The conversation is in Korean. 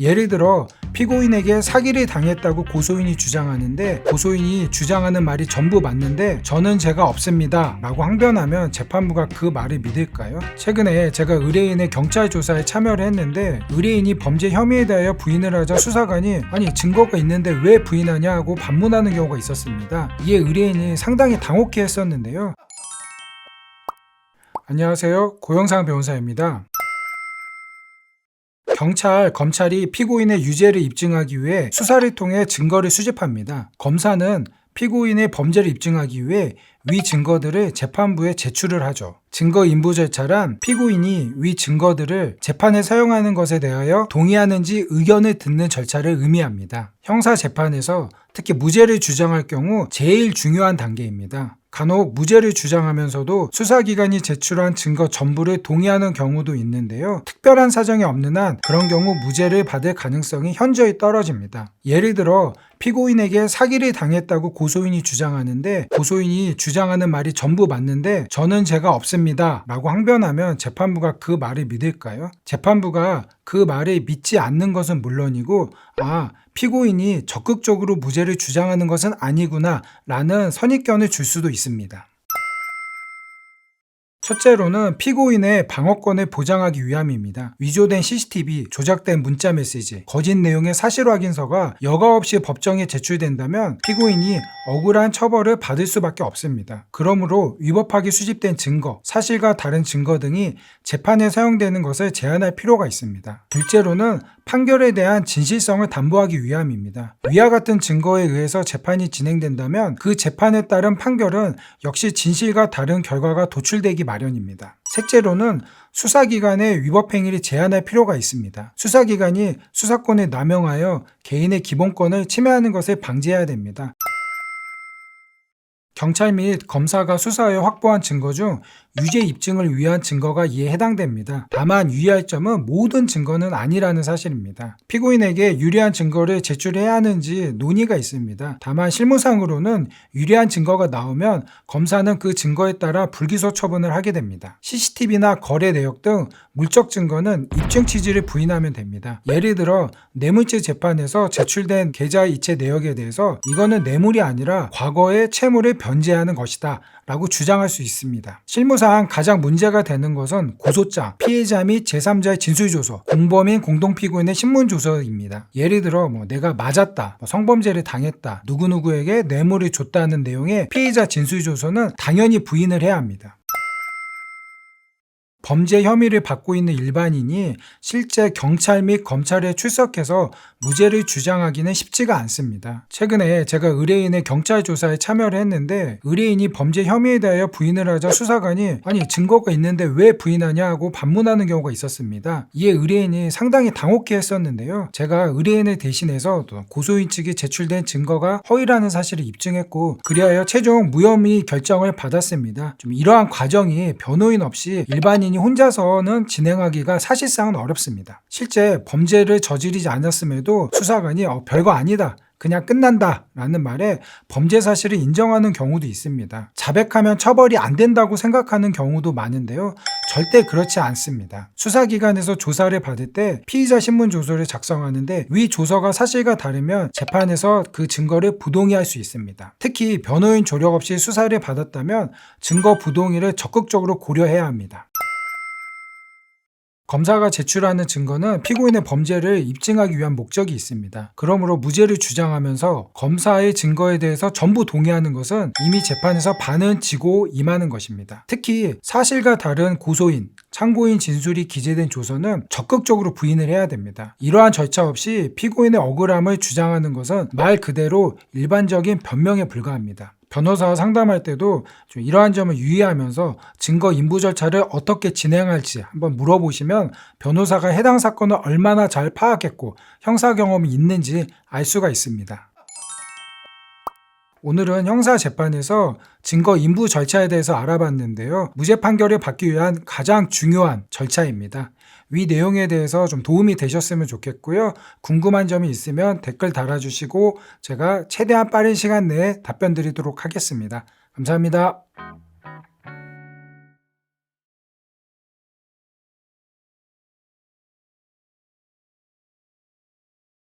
예를 들어 피고인에게 사기를 당했다고 고소인이 주장하는데 고소인이 주장하는 말이 전부 맞는데 저는 죄가 없습니다 라고 항변하면 재판부가 그 말을 믿을까요? 최근에 제가 의뢰인의 경찰 조사에 참여를 했는데 의뢰인이 범죄 혐의에 대하여 부인을 하자 수사관이 아니 증거가 있는데 왜 부인하냐 하고 반문하는 경우가 있었습니다. 이에 의뢰인이 상당히 당혹해 했었는데요. 안녕하세요. 고영상 변호사입니다. 경찰, 검찰이 피고인의 유죄를 입증하기 위해 수사를 통해 증거를 수집합니다. 검사는 피고인의 범죄를 입증하기 위해 위 증거들을 재판부에 제출을 하죠. 증거 인부 절차란 피고인이 위 증거들을 재판에 사용하는 것에 대하여 동의하는지 의견을 듣는 절차를 의미합니다. 형사 재판에서 특히 무죄를 주장할 경우 제일 중요한 단계입니다. 간혹 무죄를 주장하면서도 수사기관이 제출한 증거 전부를 동의하는 경우도 있는데요. 특별한 사정이 없는 한 그런 경우 무죄를 받을 가능성이 현저히 떨어집니다. 예를 들어 피고인에게 사기를 당했다고 고소인이 주장하는데 고소인이 주장하는 말이 전부 맞는데 저는 죄가 없습니다 라고 항변하면 재판부가 그 말을 믿을까요? 재판부가 그 말을 믿지 않는 것은 물론이고 아 피고인이 적극적으로 무죄를 주장하는 것은 아니구나 라는 선입견을 줄 수도 있습니다. 첫째로는 피고인의 방어권을 보장하기 위함입니다. 위조된 CCTV, 조작된 문자 메시지, 거짓 내용의 사실 확인서가 여과 없이 법정에 제출된다면 피고인이 억울한 처벌을 받을 수밖에 없습니다. 그러므로 위법하게 수집된 증거, 사실과 다른 증거 등이 재판에 사용되는 것을 제한할 필요가 있습니다. 둘째로는 판결에 대한 진실성을 담보하기 위함입니다. 위와 같은 증거에 의해서 재판이 진행된다면 그 재판에 따른 판결은 역시 진실과 다른 결과가 도출되기 마련입니다. 셋째로는 수사기관의 위법행위를 제한할 필요가 있습니다. 수사기관이 수사권을 남용하여 개인의 기본권을 침해하는 것을 방지해야 됩니다. 경찰 및 검사가 수사하여 확보한 증거 중 유죄 입증을 위한 증거가 이에 해당됩니다. 다만 유의할 점은 모든 증거는 아니라는 사실입니다. 피고인에게 유리한 증거를 제출해야 하는지 논의가 있습니다. 다만 실무상으로는 유리한 증거가 나오면 검사는 그 증거에 따라 불기소 처분을 하게 됩니다. CCTV나 거래 내역 등 물적 증거는 입증 취지를 부인하면 됩니다. 예를 들어 뇌물죄 재판에서 제출된 계좌 이체 내역에 대해서 이거는 뇌물이 아니라 과거의 채무를 변제하는 것이다 라고 주장할 수 있습니다. 실무상 가장 문제가 되는 것은 고소장, 피해자 및 제3자의 진술조서, 공범인 공동피고인의 신문조서입니다. 예를 들어 뭐 내가 맞았다, 뭐 성범죄를 당했다, 누구누구에게 뇌물을 줬다는 내용의 피해자 진술조서는 당연히 부인을 해야 합니다. 범죄 혐의를 받고 있는 일반인이 실제 경찰 및 검찰에 출석해서 무죄를 주장하기는 쉽지가 않습니다. 최근에 제가 의뢰인의 경찰 조사에 참여를 했는데 의뢰인이 범죄 혐의에 대하여 부인을 하자 수사관이 아니 증거가 있는데 왜 부인하냐 하고 반문하는 경우가 있었습니다. 이에 의뢰인이 상당히 당혹해 했었는데요. 제가 의뢰인을 대신해서 또 고소인 측이 제출된 증거가 허위라는 사실을 입증했고 그리하여 최종 무혐의 결정을 받았습니다. 좀 이러한 과정이 변호인 없이 일반인 본인이 혼자서는 진행하기가 사실상은 어렵습니다. 실제 범죄를 저지르지 않았음에도 수사관이 어, 별거 아니다. 그냥 끝난다 라는 말에 범죄 사실을 인정하는 경우도 있습니다. 자백하면 처벌이 안 된다고 생각하는 경우도 많은데요. 절대 그렇지 않습니다. 수사기관에서 조사를 받을 때 피의자 신문 조서를 작성하는데 위 조서가 사실과 다르면 재판에서 그 증거를 부동의할 수 있습니다. 특히 변호인 조력 없이 수사를 받았다면 증거 부동의를 적극적으로 고려해야 합니다. 검사가 제출하는 증거는 피고인의 범죄를 입증하기 위한 목적이 있습니다. 그러므로 무죄를 주장하면서 검사의 증거에 대해서 전부 동의하는 것은 이미 재판에서 반은 지고 임하는 것입니다. 특히 사실과 다른 고소인, 참고인 진술이 기재된 조서는 적극적으로 부인을 해야 됩니다. 이러한 절차 없이 피고인의 억울함을 주장하는 것은 말 그대로 일반적인 변명에 불과합니다. 변호사와 상담할 때도 좀 이러한 점을 유의하면서 증거 인부 절차를 어떻게 진행할지 한번 물어보시면 변호사가 해당 사건을 얼마나 잘 파악했고 형사 경험이 있는지 알 수가 있습니다. 오늘은 형사 재판에서 증거 인부 절차에 대해서 알아봤는데요. 무죄 판결을 받기 위한 가장 중요한 절차입니다. 위 내용에 대해서 좀 도움이 되셨으면 좋겠고요. 궁금한 점이 있으면 댓글 달아주시고 제가 최대한 빠른 시간 내에 답변 드리도록 하겠습니다. 감사합니다.